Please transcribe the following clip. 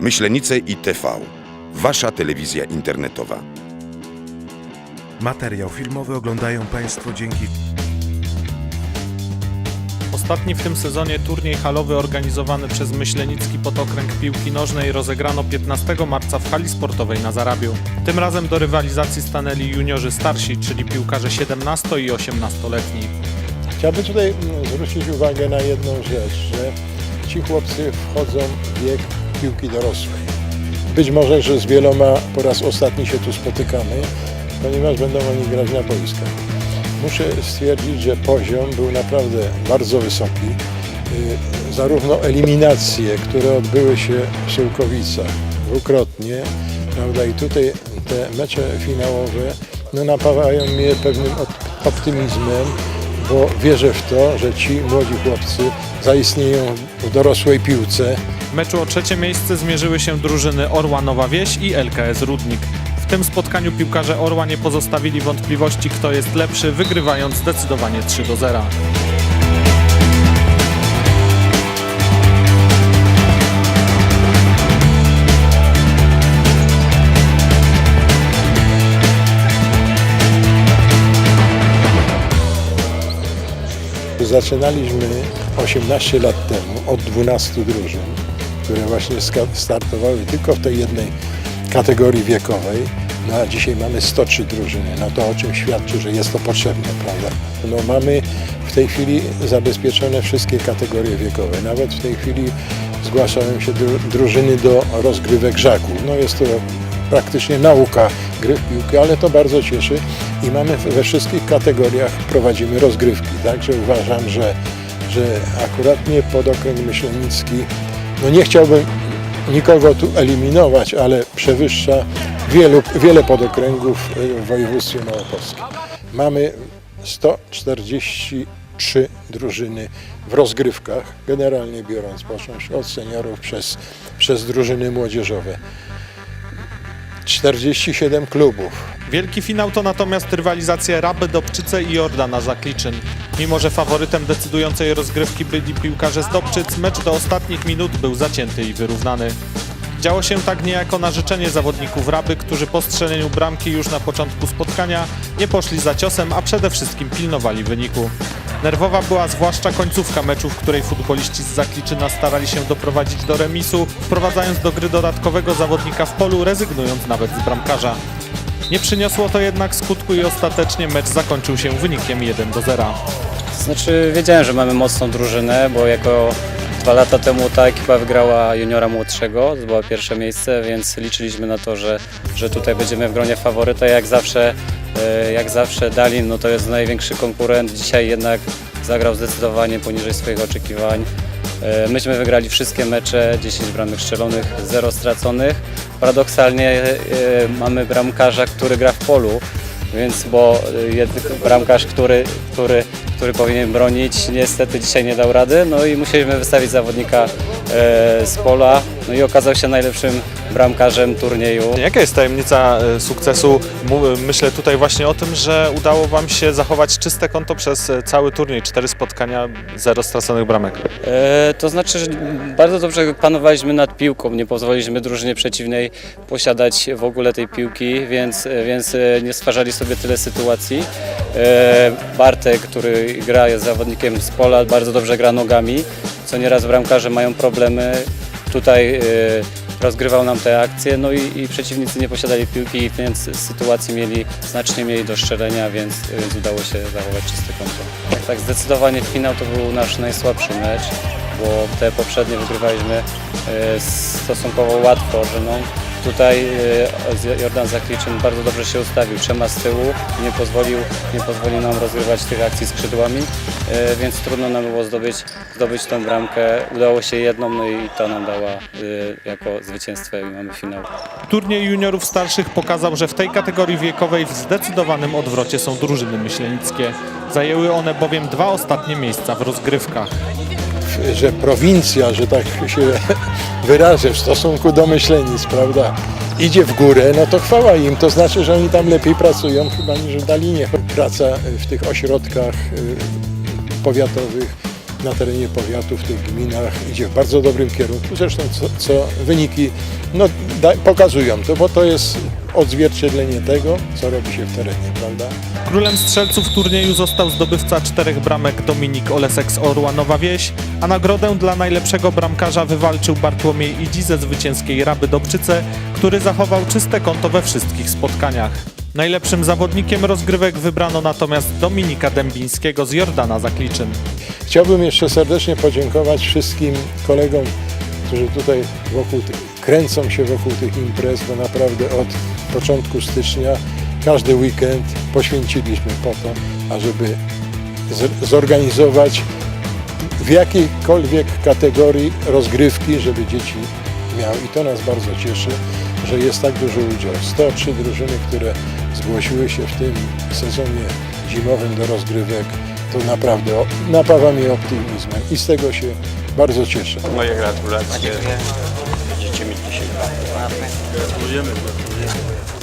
Myślenice i TV. Wasza telewizja internetowa. Materiał filmowy oglądają Państwo dzięki Ostatni w tym sezonie turniej halowy organizowany przez Myślenicki Potokręg Piłki Nożnej rozegrano 15 marca w hali sportowej na Zarabiu. Tym razem do rywalizacji stanęli juniorzy starsi, czyli piłkarze 17 i 18-letni. Chciałbym tutaj mm, zwrócić uwagę na jedną rzecz, że ci chłopcy wchodzą w wiek piłki dorosłej. Być może, że z wieloma po raz ostatni się tu spotykamy, ponieważ będą oni grać na boiskach. Muszę stwierdzić, że poziom był naprawdę bardzo wysoki. Y, Zarówno eliminacje, które odbyły się w Sułkowicach dwukrotnie, prawda, i tutaj te mecze finałowe no, napawają mnie pewnym op- optymizmem, bo wierzę w to, że ci młodzi chłopcy zaistnieją w dorosłej piłce. W meczu o trzecie miejsce zmierzyły się drużyny Orła Nowa Wieś i LKS Rudnik. W tym spotkaniu piłkarze Orła nie pozostawili wątpliwości, kto jest lepszy, wygrywając zdecydowanie 3 do 0. Zaczynaliśmy 18 lat temu od 12 drużyn, które właśnie startowały tylko w tej jednej kategorii wiekowej. No a dzisiaj mamy 103 drużyny. No to o czym świadczy, że jest to potrzebne, prawda? No mamy w tej chwili zabezpieczone wszystkie kategorie wiekowe. Nawet w tej chwili zgłaszają się dru- drużyny do rozgrywek żaku. No jest to praktycznie nauka gry w piłkę, ale to bardzo cieszy i mamy we wszystkich kategoriach prowadzimy rozgrywki, także uważam, że, że akurat nie podokręg myślenicki, no nie chciałbym nikogo tu eliminować, ale przewyższa wielu, wiele podokręgów w województwie małopolskim. Mamy 143 drużyny w rozgrywkach, generalnie biorąc, począwszy od seniorów przez, przez drużyny młodzieżowe. 47 klubów. Wielki finał to natomiast rywalizacja Raby, Dobczyce i Jordana Zakliczyn. Mimo, że faworytem decydującej rozgrywki byli piłkarze z Dobczyc, mecz do ostatnich minut był zacięty i wyrównany. Działo się tak niejako na życzenie zawodników Raby, którzy po strzeleniu bramki już na początku spotkania nie poszli za ciosem, a przede wszystkim pilnowali wyniku. Nerwowa była zwłaszcza końcówka meczu, w której futboliści z Zakliczyna starali się doprowadzić do remisu, wprowadzając do gry dodatkowego zawodnika w polu, rezygnując nawet z bramkarza. Nie przyniosło to jednak skutku i ostatecznie mecz zakończył się wynikiem 1 do 0. Znaczy wiedziałem, że mamy mocną drużynę, bo jako dwa lata temu ta ekipa wygrała juniora młodszego, to było pierwsze miejsce, więc liczyliśmy na to, że, że tutaj będziemy w gronie faworyta. Jak zawsze, e, jak zawsze Dalin no to jest największy konkurent. Dzisiaj jednak zagrał zdecydowanie poniżej swoich oczekiwań. E, Myśmy wygrali wszystkie mecze, 10 bramek strzelonych, 0 straconych. Paradoksalnie e, mamy bramkarza, który gra w polu, więc bo jeden bramkarz, który, który, który powinien bronić, niestety dzisiaj nie dał rady, no i musieliśmy wystawić zawodnika e, z pola, no i okazał się najlepszym bramkarzem turnieju. Jaka jest tajemnica e, sukcesu? Mu- Myślę tutaj właśnie o tym, że udało Wam się zachować czyste konto przez e, cały turniej. Cztery spotkania, zero straconych bramek. E, to znaczy, że bardzo dobrze panowaliśmy nad piłką, nie pozwoliliśmy drużynie przeciwnej posiadać w ogóle tej piłki, więc, więc e, nie stwarzali sobie tyle sytuacji. E, Bartek, który gra, jest zawodnikiem z pola, bardzo dobrze gra nogami, co nieraz bramkarze mają problemy. Tutaj e, rozgrywał nam te akcje, no i, i przeciwnicy nie posiadali piłki, więc sytuacji mieli znacznie mniej do strzelenia, więc, więc udało się zachować czyste konto. Tak, tak, zdecydowanie finał to był nasz najsłabszy mecz, bo te poprzednie wygrywaliśmy e, stosunkowo łatwo, że no, tutaj e, Jordan Zakliczyn bardzo dobrze się ustawił, trzema z tyłu, nie pozwolił, nie pozwolił nam rozgrywać tych akcji skrzydłami, e, więc trudno nam było zdobyć, zdobyć tą bramkę. Udało się jedną, no i to nam dała e, jako zwycięstwo i mamy finał. Turniej juniorów starszych pokazał, że w tej kategorii wiekowej w zdecydowanym odwrocie są drużyny myślenickie. Zajęły one bowiem dwa ostatnie miejsca w rozgrywkach. Że prowincja, że tak się wyrażę, w stosunku do myślenic, prawda, idzie w górę, no to chwała im. To znaczy, że oni tam lepiej pracują chyba niż w Dalinie. Praca w tych ośrodkach y, powiatowych na terenie powiatu, w tych gminach idzie w bardzo dobrym kierunku. Zresztą co, co wyniki no, da, pokazują to, bo to jest odzwierciedlenie tego, co robi się w terenie, prawda? Królem strzelców turnieju został zdobywca czterech bramek Dominik Olesek z Orła Nowa Wieś, a nagrodę dla najlepszego bramkarza wywalczył Bartłomiej Idzi ze zwycięskiej Raby Dobczyce, który zachował czyste konto we wszystkich spotkaniach. Najlepszym zawodnikiem rozgrywek wybrano natomiast Dominika Dębińskiego z Jordana Zakliczyn. Chciałbym jeszcze serdecznie podziękować wszystkim kolegom, którzy tutaj wokół kręcą się wokół tych imprez, bo naprawdę od początku stycznia każdy weekend poświęciliśmy po to, ażeby zorganizować w jakiejkolwiek kategorii rozgrywki, żeby dzieci miały. I to nas bardzo cieszy, że jest tak duży udział. 103 drużyny, które zgłosiły się w tym sezonie zimowym do rozgrywek, to naprawdę napawa mnie optymizmem i z tego się bardzo cieszę. Moje gratulacje. Będziecie mieć dzisiaj. Gratulujemy, gratulujemy.